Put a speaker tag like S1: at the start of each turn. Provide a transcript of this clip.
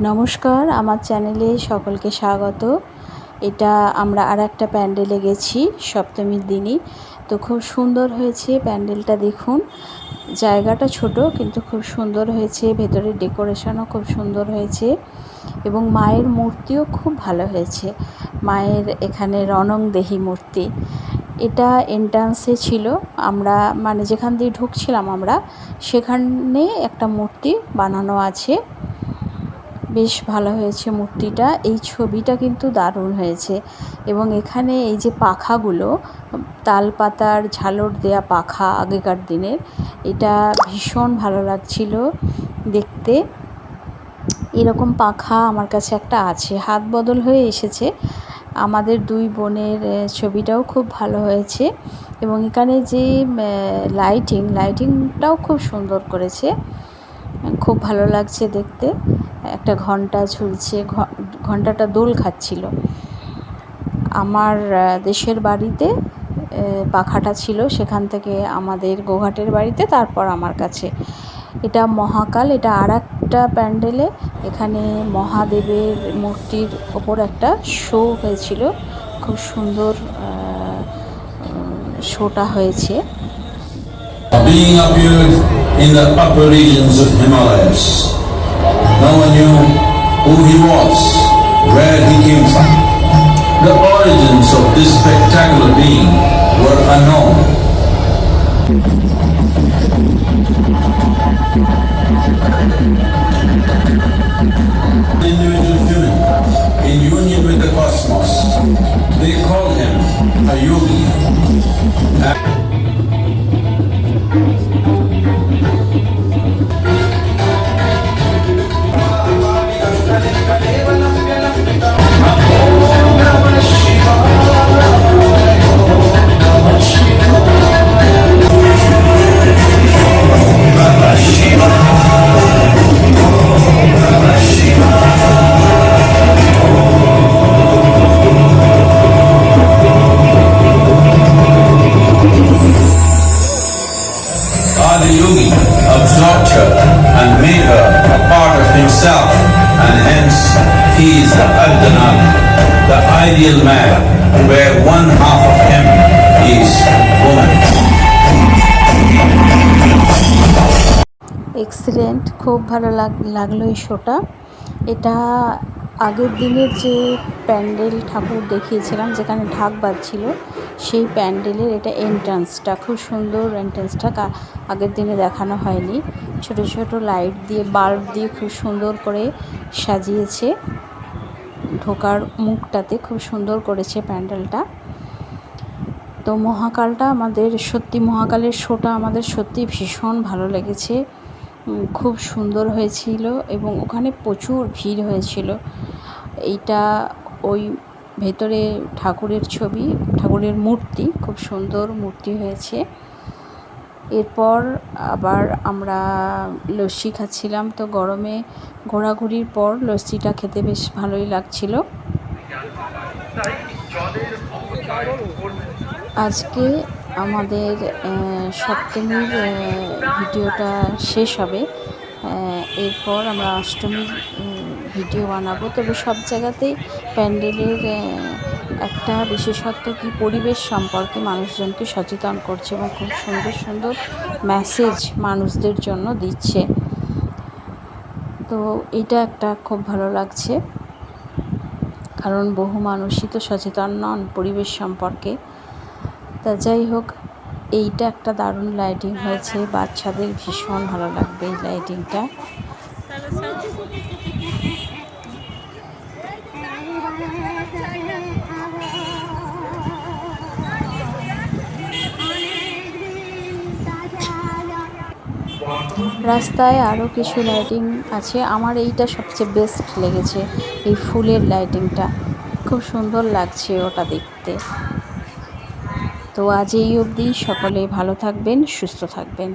S1: নমস্কার, আমার চ্যানেলে সকলকে স্বাগত। এটা আমরা আর একটা প্যান্ডেলে গেছি সপ্তমীর দিনই। তো খুব সুন্দর হয়েছে প্যান্ডেলটা দেখুন। জায়গাটা ছোট কিন্তু খুব সুন্দর হয়েছে, ভেতরের ডেকোরেশনও খুব সুন্দর হয়েছে এবং মায়ের মূর্তিও খুব ভালো হয়েছে। মায়ের এখানে রনং দেহি মূর্তি। এটা এন্ট্রান্সে ছিল। আমরা মানে যেখান দিয়ে ঢুকছিলাম আমরা, সেখানে একটা মূর্তি বানানো আছে। বেশ ভালো হয়েছে মূর্তিটা। এই ছবিটা কিন্তু দারুণ হয়েছে। এবং এখানে এই যে পাখাগুলো তাল পাতার ঝালর দেয়া পাখা আগেকার দিনের, এটা ভীষণ ভালো লাগছিল দেখতে। এরকম পাখা আমার কাছে একটা আছে। হাত বদল হয়ে এসেছে। আমাদের দুই বোনের ছবিটাও খুব ভালো হয়েছে। এবং এখানে যে লাইটিং লাইটিংটাও খুব সুন্দর করেছে। খুব ভালো লাগছে দেখতে। একটা ঘণ্টা ঝুলছে ঘন্টাটা দোল খাচ্ছিল। আমার দেশের বাড়িতে পাখাটা ছিল সেখান থেকে আমাদের গোঘাটের বাড়িতে, তারপর আমার কাছে। এটা মহাকাল, এটা আর একটা প্যান্ডেলে। এখানে মহাদেবের মূর্তির ওপর একটা শো হয়েছিল। খুব সুন্দর শোটা হয়েছে।
S2: In the upper regions of Himalayas. No one knew who he was, where he came from. The origins of this spectacular and hence he is the Ardhanani, the ideal man, where one half of him is woman.
S1: Excellent খুব ভালো লাগ লাগল এই শোটা এটা আগের দিনের যে প্যান্ডেল ঠাকুর দেখিয়েছিলাম, যেখানে ঢাক বাজছিল, সেই প্যান্ডেলের এটা এন্ট্রান্সটা খুব সুন্দর এন্ট্রান্সটা আগের দিনে দেখানো হয়নি। ছোট ছোট লাইট দিয়ে বাল্ব দিয়ে খুব সুন্দর করে সাজিয়েছে। ঢোকার মুখটাতে খুব সুন্দর করেছে প্যান্ডেলটা। তো মহাকালটা আমাদের, সত্যি মহাকালের শোটা আমাদের সত্যি ভীষণ ভালো লেগেছে। খুব সুন্দর হয়েছিল এবং ওখানে প্রচুর ভিড় হয়েছিল। এইটা ওই ভেতরে ঠাকুরের ছবি, ঠাকুরের মূর্তি, খুব সুন্দর মূর্তি হয়েছে। এরপর আবার আমরা লস্যি খাচ্ছিলাম, তো গরমে ঘোরাঘুরির পর লস্যিটা খেতে বেশ ভালোই লাগছিল। আজকে আমাদের সপ্তমীর ভিডিওটা শেষ হবে। এরপর আমরা অষ্টমীর ভিডিও বানাবো। তবে সব জায়গাতেই প্যান্ডেলের একটা বিশেষত্ব কি, পরিবেশ সম্পর্কে মানুষজনকে সচেতন করছে এবং খুব সুন্দর সুন্দর মেসেজ মানুষদের জন্য দিচ্ছে। তো এটা একটা খুব ভালো লাগছে। কারণ বহু মানুষই তো সচেতন নন পরিবেশ সম্পর্কে। তা যাই হোক, এইটা একটা দারুণ লাইটিং হয়েছে। বাচ্চাদের ভীষণ ভালো লাগবে এই লাইটিংটা রাস্তায় আরও কিছু লাইটিং আছে। আমার এইটা সবচেয়ে বেস্ট লেগেছে, এই ফুলের লাইটিংটা খুব সুন্দর লাগছে ওটা দেখতে। তো আজ এই অবধি, সকলে ভালো থাকবেন, সুস্থ থাকবেন।